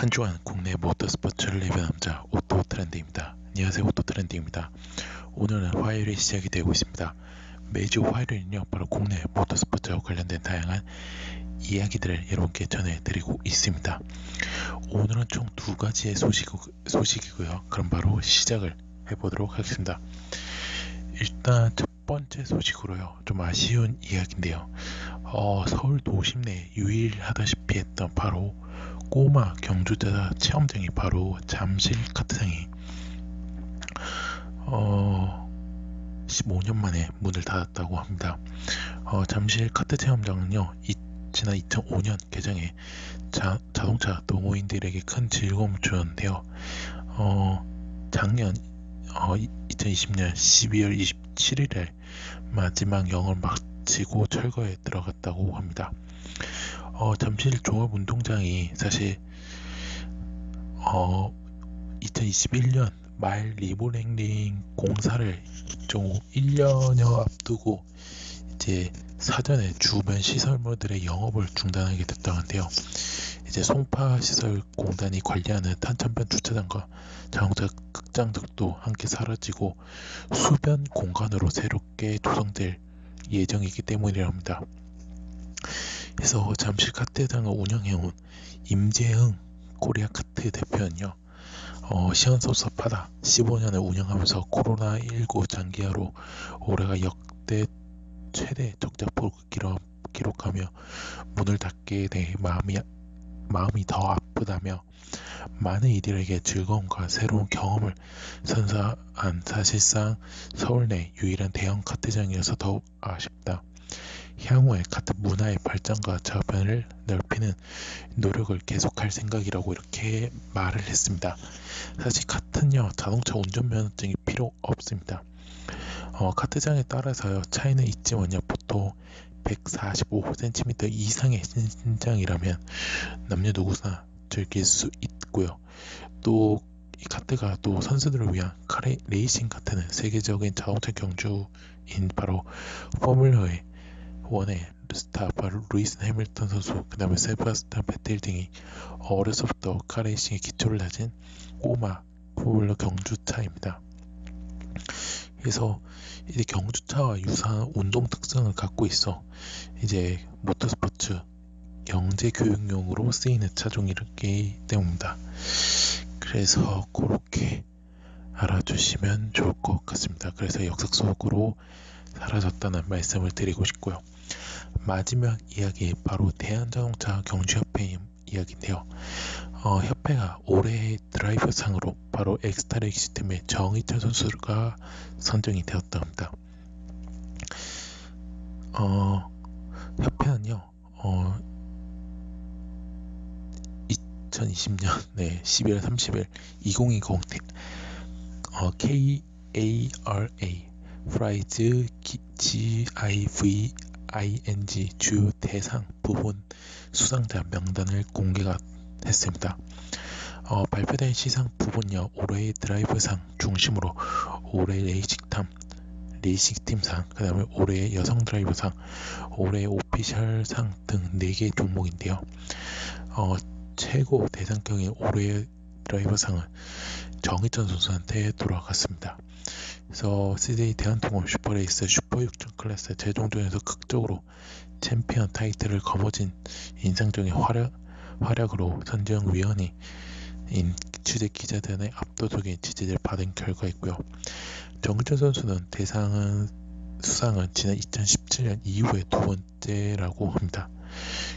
한 주간 국내 모터 스포츠를 리뷰 남자 오토 트렌드입니다. 안녕하세요 오토 트렌드입니다. 오늘은 화요일이 시작이 되고 있습니다. 매주 화요일은요 바로 국내 모터 스포츠와 관련된 다양한 이야기들을 여러분께 전해드리고 있습니다. 오늘은 총 두 가지의 소식, 소식이고요. 그럼 바로 시작을 해보도록 하겠습니다. 일단 첫 번째 소식으로요. 좀 아쉬운 이야기인데요. 어, 서울 도심 내 유일하다시피 했던 바로 꼬마 경주자 체험장이 바로 잠실 카트장이 어, 15년 만에 문을 닫았다고 합니다. 어, 잠실 카트 체험장은요, 이, 지난 2005년 개장해 자, 자동차 동호인들에게 큰 즐거움을 주었는데요. 어, 작년 어, 2020년 12월 27일에 마지막 영업을 마치고 철거에 들어갔다고 합니다. 어, 잠실 종합운동장이 사실 어, 2021년 말 리모델링 공사를 좀 1년여 앞두고 이제 사전에 주변 시설물들의 영업을 중단하게 됐다는데요. 이제 송파 시설 공단이 관리하는 탄천변 주차장과 자동차 극장 등도 함께 사라지고 수변 공간으로 새롭게 조성될 예정이기 때문이랍니다. 그래서 잠실 카트장을 운영해온 임재흥 코리아 카트 대표는요. 어, 시원섭섭하다. 15년을 운영하면서 코로나19 장기화로 올해가 역대 최대 적자폭을 기록, 기록 하며 문을 닫게 돼 마음이 마음이 더 아프다며 많은 이들에게 즐거움과 새로운 경험을 선사한 사실상 서울 내 유일한 대형 카트장이어서 더욱 아쉽다. 향후에 카트 문화의 발전과 저변을 넓히는 노력을 계속할 생각이라고 이렇게 말을 했습니다. 사실 카트는요 자동차 운전면허증이 필요 없습니다. 어, 카트장에 따라서요 차이는 있지만요 보통 145cm 이상의 신장이라면 남녀 누구나 즐길 수 있고요. 또 이 카트가 또 선수들을 위한 카레 레이싱 카트는 세계적인 자동차 경주인 바로 포뮬러의 스타 바로 루이스 해밀턴 선수 그 다음에 세바스탄 베텔 등이 어려서부터 카레이싱에 기초를 다진 꼬마 포뮬러 경주차입니다. 그래서 이제 경주차와 유사한 운동 특성을 갖고 있어 이제 모터스포츠 경제 교육용으로 쓰이는 차종이기 때문입니다. 그래서 그렇게 알아주시면 좋을 것 같습니다. 그래서 역사 속으로 사라졌다는 말씀을 드리고 싶고요. 마지막 이야기 바로 대한자동차 경주협회 이야기인데요. 어, 협회가 올해의 드라이버 상으로 바로 엑스타렉 시스템의 정희철 선수가 선정이 되었답니다. 어, 협회는요, 어, 2020년 네, 12월 30일 2020 어, KARA 프라이즈 GIV ING 주요 대상 부분 수상자 명단을 공개가 했습니다. 어, 발표된 시상 부분요 올해의 드라이브상 중심으로 올해 레이싱탐 레이싱 팀상, 그 다음에 올해의 여성 드라이버상, 올해의 오피셜상 등 4개 종목인데요. 어, 최고 대상경의 올해의 드라이버상은 정희천 선수한테 돌아갔습니다. 그래서 CJ 대한통합 슈퍼레이스 슈퍼 6000 클래스 최종전에서 극적으로 챔피언 타이틀을 거머쥔 인상적인 활약, 활약으로 선정 위원이 인 취재 기자단의 압도적인 지지를 받은 결과였고요. 정규철 선수는 대상은 수상은 지난 2017년 이후에 두 번째라고 합니다.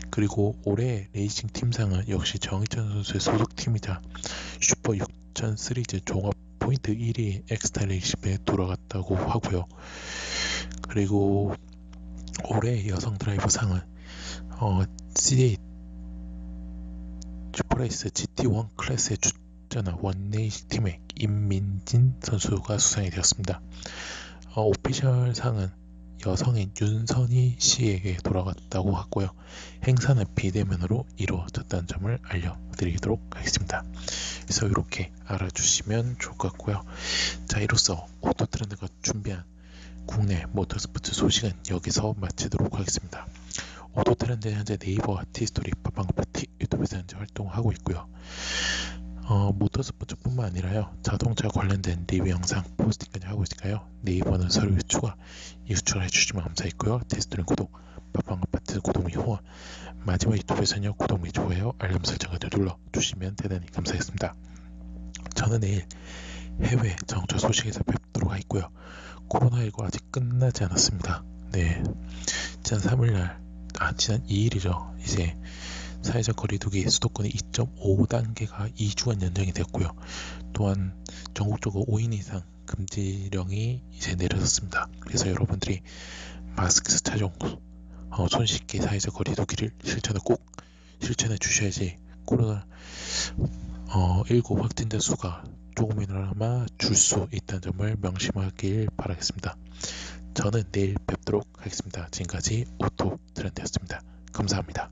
그리고 올해 레이싱 팀상은 역시 정희천 선수의 소속팀이자 슈퍼 6000 시리즈 종합 포인트 1위 엑스타 레이싱에 돌아갔다고 하고요. 그리고 올해 여성 드라이버 상은 어, CA 슈퍼레이스 GT1 클래스에 출전한 원레이싱 팀의 임민진 선수가 수상이 되었습니다. 어, 오피셜 상은 여성인 윤선희 씨에게 돌아갔다고 하고요. 행사는 비대면으로 이루어졌다는 점을 알려드리도록 하겠습니다. 그래서 이렇게 알아주시면 좋을 것 같고요. 자, 이로써 오토트렌드가 준비한 국내 모터스포츠 소식은 여기서 마치도록 하겠습니다. 오토 트렌드 현재 네이버와 티스토리, 팟빵파티 유튜브에서 현재 활동하고 있고요. 어, 모터스포츠뿐만 아니라요. 자동차 관련된 리뷰 영상 포스팅까지 하고 있으니까요? 네이버는 서류 추가 유출해 주시면 감사했고요. 테스트는 구독 팟빵 아파트 구독 및 후원. 마지막 유튜브에서는요 구독 및 좋아요 알람 설정까지 눌러 주시면 대단히 감사하겠습니다. 저는 내일 해외 자동차 소식에서 뵙도록 하겠고요. 코로나19 아직 끝나지 않았습니다. 네. 지난 3일날 아 지난 2일이죠. 이제 사회적 거리두기 수도권의 2.5단계가 2주간 연장이 됐고요. 또한 전국적으로 5인 이상 금지령이 이제 내려졌습니다. 그래서 여러분들이 마스크 착용, 어, 손 씻기, 사회적 거리두기를 실천을 꼭 실천해 주셔야지 코로나 어, 19 확진자 수가 조금이나마 줄 수 있다는 점을 명심하길 바라겠습니다. 저는 내일 뵙도록 하겠습니다. 지금까지 오토 트렌드였습니다. 감사합니다.